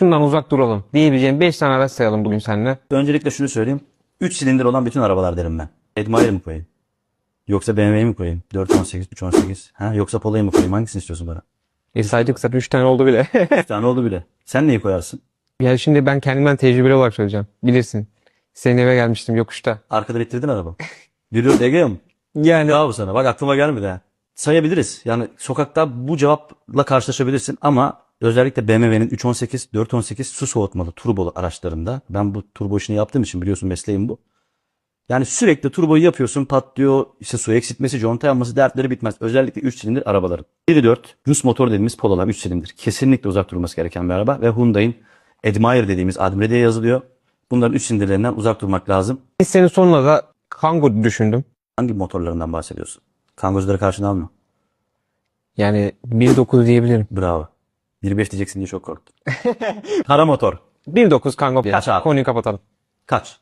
şundan uzak duralım diyebileceğim 5 tane araç sayalım bugün seninle. Öncelikle şunu söyleyeyim. 3 silindir olan bütün arabalar derim ben. Admire mi koyayım? Yoksa BMW'yi mi koyayım? 418, 318. Ha? Yoksa Polo'yu mu koyayım? Hangisini istiyorsun bana? E saydık zaten 3 tane oldu bile. 3 tane oldu bile. Sen neyi koyarsın? ya şimdi ben kendimden tecrübeli olarak söyleyeceğim. Bilirsin. Senin eve gelmiştim yokuşta. Arkadan ittirdin araba. Yürüyor Egea mı? Yani Bravo sana. Bak aklıma gelmedi ha. Sayabiliriz. Yani sokakta bu cevapla karşılaşabilirsin ama özellikle BMW'nin 318, 418 su soğutmalı turbolu araçlarında ben bu turbo işini yaptığım için biliyorsun mesleğim bu. Yani sürekli turboyu yapıyorsun patlıyor işte su eksiltmesi, conta yanması dertleri bitmez. Özellikle 3 silindir arabaların. 1.4 Rus motor dediğimiz Polo'lar 3 silindir. Kesinlikle uzak durması gereken bir araba ve Hyundai'in Admire dediğimiz Admire diye yazılıyor. Bunların 3 silindirlerinden uzak durmak lazım. senin sonuna da Kangoo düşündüm. Hangi motorlarından bahsediyorsun? Kangozları karşına alma. Yani 1.9 diyebilirim. Bravo. 1.5 diyeceksin diye çok korktum. Kara motor. 1.9 Kangoo. Kaç abi? Konuyu kapatalım. Kaç?